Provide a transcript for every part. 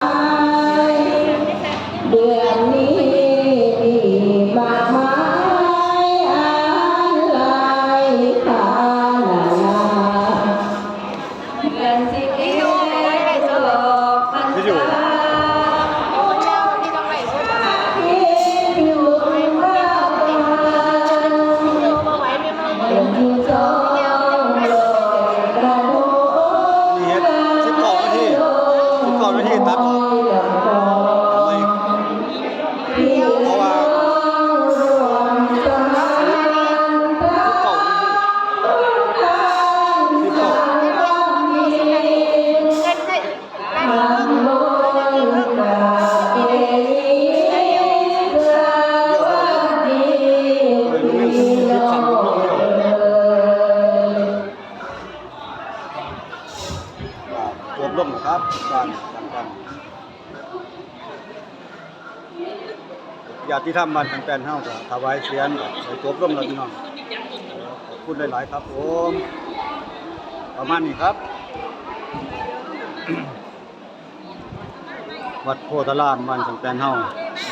เญาติธรรมบ้านทางแปลนเฮาก็ถวายเสียงไปจบลงแล้วพี่น้องขอบคุณหลาย ๆ ครับผมประมาณนี้ครับ วัดโพธารามบ้านทางแปลนเฮา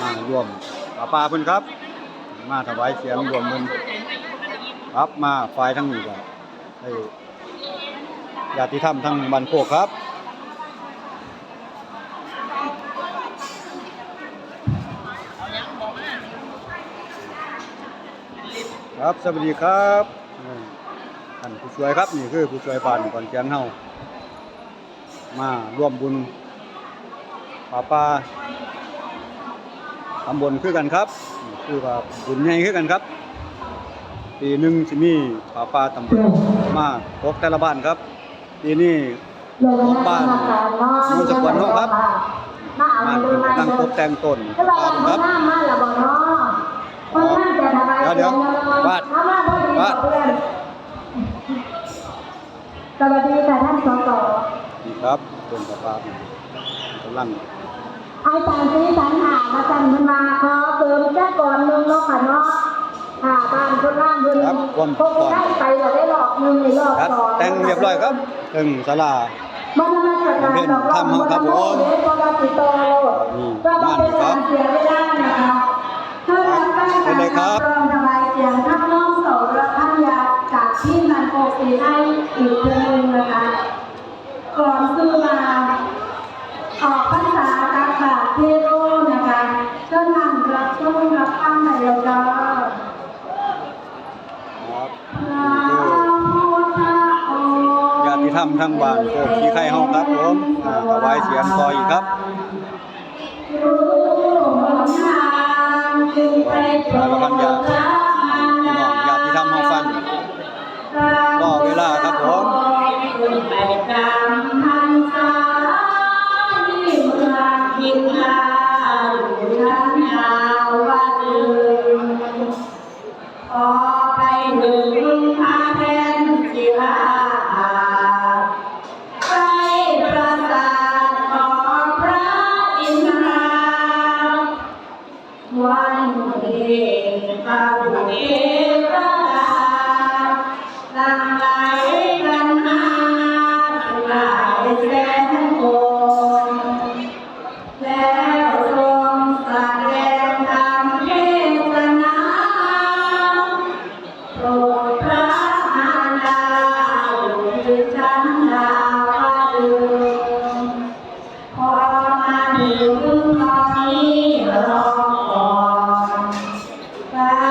มารวมป่าป่าเพิ่นครับ มาถวายเสียงรวมมันครับมาฝ่ายทั้งนี้ก็ให้ญาติธรรมทั้งบ้านโคกครับ ครับสวัสดีครับอืมท่านผู้ช่วยครับนี่คือผู้ช่วยบ้านก่อนเกียงเฮามาร่วมบุญป่าป่าตำบลคือกันครับนี่คือว่าบุญใหญ่คือกันครับ ปีหนึ่งสิมีป่าป่าตำบลมาตกแต่ละบ้านครับปีนี้ของบ้านมูลสกวนเนาะครับบ้านเพิ่นกำลังตกแต่งต้นก็ป่าว่าเพิ่นครับ ดี๋ยวเดี๋ยววาดเอามาพอดีวาดเพื่อนสวัสดีค่ะท่านสสนี่ครับต้นป่าป่าเพิ่นกำลังอาจารย์ซีสันหามาจันทร์มาขอเติมแค่ก่อนหนึงเนาะค่ะเนาะค่ะบ้านคนล่างเพิ่นครับความพวกท่านไปเราได้รอบหนึงในรอบครับสองแต่งเรียบร้อยครับถึงศาลาบ้านมาจัดการดอกทำเอาครับผมเด็กก็รับติดต่อโลดอืมก็ต้องเป็นการเสียเวลานะคะถ้าเรา อยครับรองระบายเสียงข้างนอกเสาระพันยาจากที่มันโปรตีให้อีกเดือนหนึงนะคะก่อนซื้อมาออกภาษาตาขาดเทโรนะคะเจ้านำรับชมรับฟังในเราจะครับญาติธรรมทั้งบ้านโคกขี้ไข่เฮาครับผมถวายเสียงต่ออีกครับ เรากำลังจะน้องอยากที่ทำห้องฟันก็เวลาครับผม ก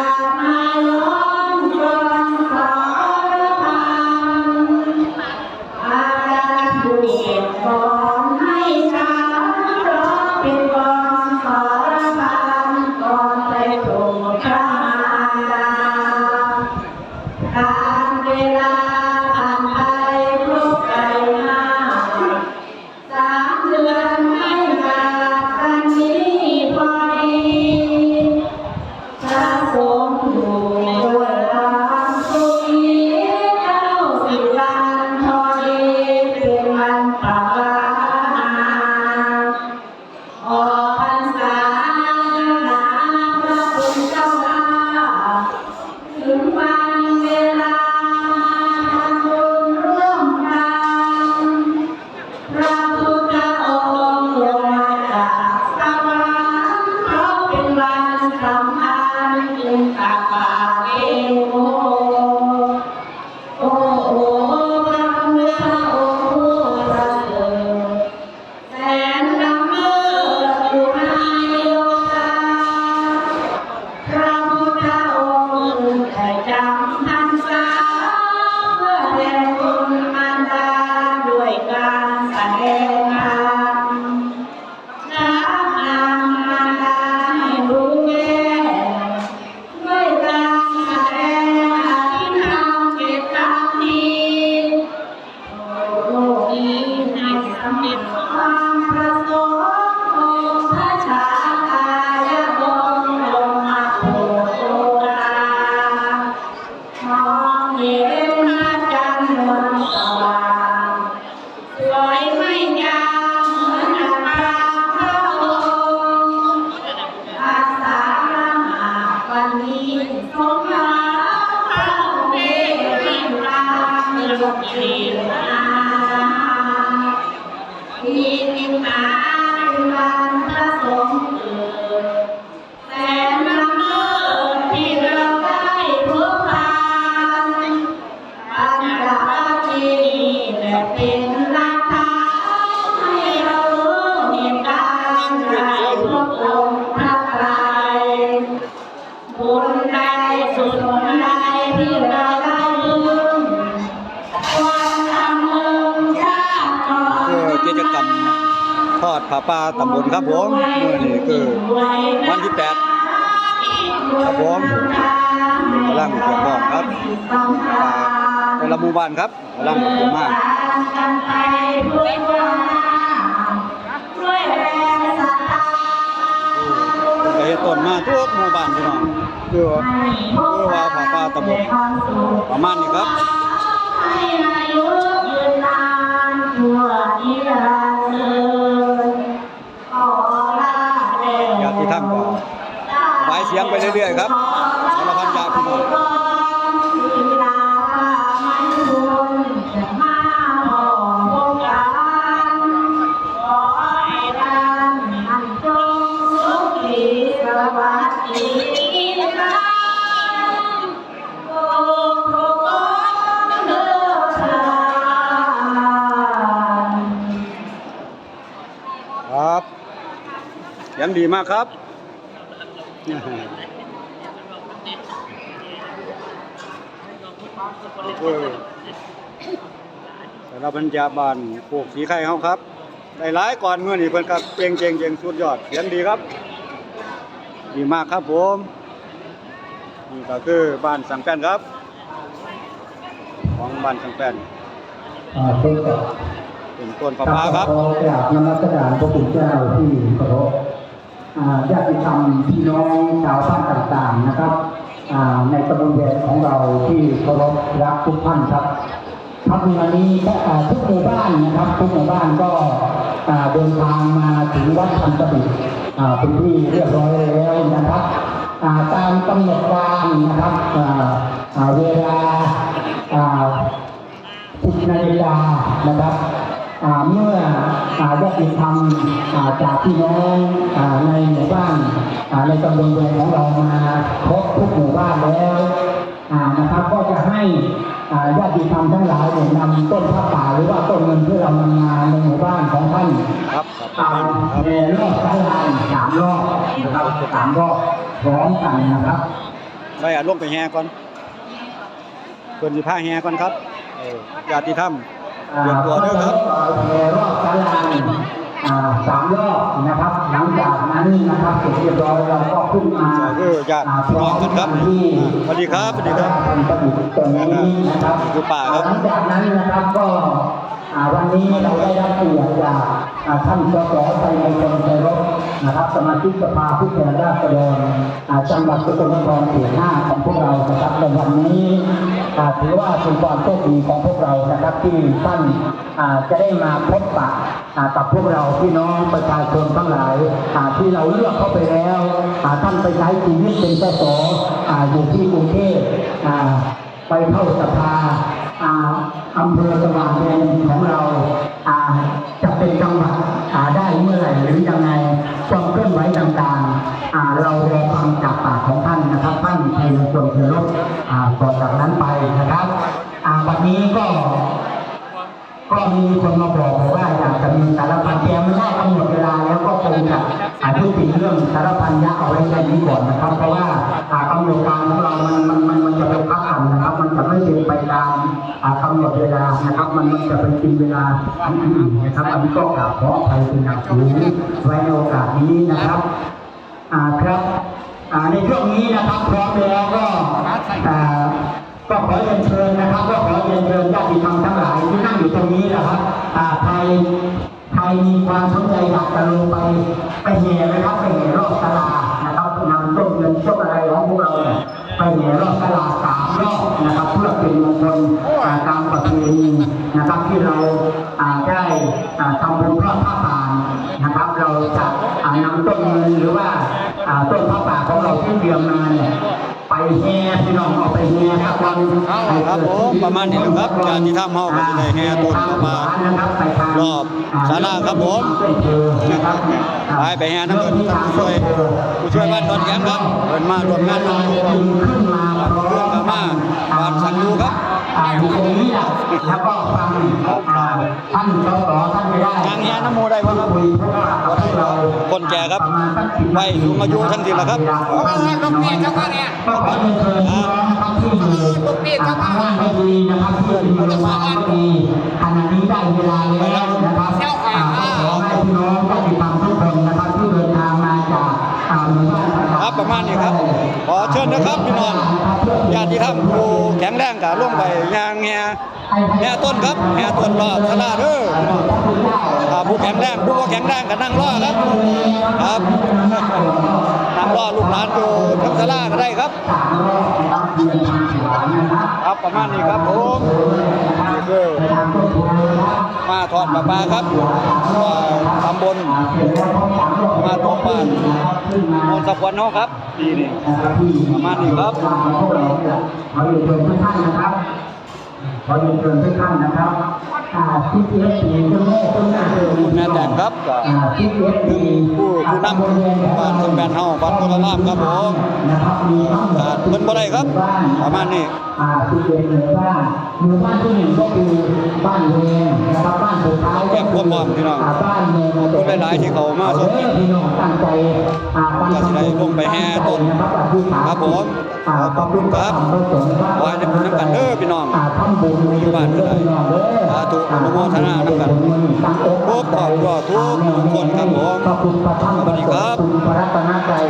มีนิพพานมันพระสงฆ์ ทอดผ้าป่าตำบลครับผมมื้อนี้คือวันที่แปดครับผมกำลังเกี่ยวข้องครับแต่ละหมู่บ้านครับกำลังเกี่ยวมากไปต้นมาทุกหมู่บ้านพี่น้องคือว่าคือว่าผ้าป่าตำบลประมาณนี้ครับ ไปเรื่อยๆครับสารพันญาติพี่น้องศิลามันบุญจะมาหอมพบกันขอให้ท่านอันจงสุขีสวัสดีนะโอ้โหเลิศทานครับเสียงดีมากครับ สารพันยาบานปลูกสีไข่เฮาครับ ได้หลายก่อนเมื่อนี้เพิ่นก็เก่งเก่งเก่งสุดยอดเสียงดีครับ ดีมากครับผมนี่ก็คือบ้านสังแป้นครับ ของบ้านสังแป้นอ่าเป็นกับเป็นต้นพะพร้าวครับขอกราบนมัสการพระคุณเจ้าที่เคารพอ่า ญาติธรรมพี่น้องชาวบ้านต่างๆนะครับในตำบลแดนของเราที่เคารพรักทุกท่านครับครับวันนี้ทุกหมู่บ้านนะครับ ทุกหมู่บ้านก็เดินทางมาถึงวัดพันตบิดเป็นที่เรียบร้อยแล้วนะครับตามกำหนดการนะครับเวลาอ่าสิบนาฬิกานะครับ เมื่ออ่าญาติธรรมอ่าจากพี่น้องอ่าในหมู่บ้านอ่าในตำบลเมืองของเรามาครบทุกหมู่บ้านแล้วอ่านะครับก็จะให้อ่าญาติธรรมทั้งหลายเนี่ยนำต้นผ้าป่าหรือว่าต้นเงินที่เรานำมาในหมู่บ้านของท่านครับครับอ่าครับในรอบสลายสามรอบนะครับสามรอบพร้อมกันนะครับใส่อาลงไปแห่ก่อนเพิ่นสิพาแห่ก่อนครับเออญาติธรรมเต รียมตัวด้วยครับในรอบสลายอ่าสามรอบนะครับ หลังจากนั้นนะครับเสร็จเรียบร้อยเราก็ขึ้นมาญาติพี่น้องกันครับสวัสดีครับสวัสดีครับพันประดิษฐ์ตรงนี้นะครับคือป่าครับหลังจากนั้นนะครับก็อ่าวันนี้เราได้รับเกียรติจากอ่าท่านสสไทยมงคลไทยรบนะครับสมาชิกสภาผู้แทนราษฎรจังหวัดสกลนครเขตห้าของพวกเรานะครับในวันนี้ ถือว่าเป็นความโชคดีของพวกเรานะครับที่ท่านจะได้มาพบปะกับพวกเราพี่น้องประชาชนทั้งหลายาที่เราเลือกเข้าไปแล้วท่านไปใช้ชีวิตเป็นสสออยู่ที่กรุงเทพไปเข้าสภาอำเภอสว่างแดนของเรา ต่อจากนั้นไปนะครับอ่าวันนี้ก็ ก็มีคนมาบอกว่าอยากจะมีสารพันแกไม่ได้กำหนดเวลาแล้วก็คงจะอายุติเรื่องสารพันยะเอาไว้แค่นี้ก่อนนะครับ เพราะว่าอากำหนดการของเรา มันมันมันมันจะไปพักกันนะครับ มันจะไม่เป็นไปตามอากำหนดเวลานะครับ มันมันจะไปกินเวลาอันอื่นนะครับอันนี้ก็กราบขออภัยเป็นอย่างสูงไว้ในโอกาสนี้นะครับ อ่าครับ ในช่วงนี้นะครับพร้อมแล้วก็อ่ก็ขอเรียนเชิญนะครับ ก็ขอเรียนเชิญญาติธรรมทั้งหลายที่นั่งอยู่ตรงนี้นะครับอ่าใครใครมีความสนใจอยากจะลงไปไปแห่นะครับไปแห่รอบตลาดนะครับนำต้นเงินต้นอะไรของพวกเราเนี่ยไปแห่รอบตลาดสามรอบนะครับ เพื่อเป็นมงคลตามประเพณีนะครับที่เราได้ทำบุญทอดผ้าป่า นะครับ เราจะอ่านำต้นเงินหรือว่าอ่าต้นพระป่าของเราที่เตรียมมาเนี่ยไปแห่พี่น้องเอาไปแห่ครับวันครับผมประมาณนี้แหละครับการที่ทำเฮาก็สิได้แห่ต้นเข้ามารอบศาลาครับผมไปไปแห่น้ำเงินท่านผู้ช่วยผู้ช่วยบ้านดอนแก้มครับเพิ่นมาร่วมงานนำอยู่ขึ้นมาเครื่องกามาบ้านสังดูครับ อ่าอยู่ตรงนี้แหละแล้วก็ฟังอ่าท่านสสท่านไม่ได้งานแห่น้ำหมูได้บ่ครับคุยเพราะว่าเราให้เราคนแก่ครับไว้สูงอายุทั้งสิ้นแล้วครับก็ขอเรียนเชิญพี่น้องนะครับที่อยู่ทางล่างไม่ดีนะครับที่อยู่ในวางไม่ดีขณะนี้ได้เวลาแล้วนะครับอ่าก็ขอให้พี่น้องญาติธรรมทุกคนนะครับ ประมาณนี้ครับ ขอเชิญนะครับพี่น้องญาติธรรมผู้แข็งแรงกับลงไปยางแห่แห่ต้นครับแห่ต้นรอบศาลาเด้อผู้แข็งแรงผู้บ่แข็งแรงก็นั่งรอครับครับนั่งรอลูกหลานอยู่ทั้งศาลาก็ได้ครับ ครับประมาณนี้ครับผมนี่คือมาทอดปลาปลาครับอ่าตำบลมาตองบ้านมอนสะพวนเนาะครับดีนี่ประมาณนี้ครับขอเรียนเชิญทุกท่านนะครับขอเรียนเชิญทุกท่านนะครับ แม่ต้นาเดิมคุณแตงครับหนึ่งผู้ผู้นำบ้านคนแบนเฮาบ้านคนละลามครับผมขาดเพิ่นบ่ได้ครับ ประมาณนี้อ่าที่เป็นหมู่บ้านหมู่บ้านที่หนึ่งก็คือบ้านเวงนะครับ บ้านสุดความหวังพี่น้องาบ้านหลายๆที่เขามาสนใจเอพี่น้องตั้งใจอ่าฟังก็สิได้ลงไปแห่ต้นครับผมขอบคุณครับขอให้ได้บุญน้ำกันเด้อพี่น้องอยู่บ้านก็ได้สาธุอนุโมทนาน้ำกันทุกครอบครัวทุกคนครับผมขอบคุณพระธรรมสวัสดีครับ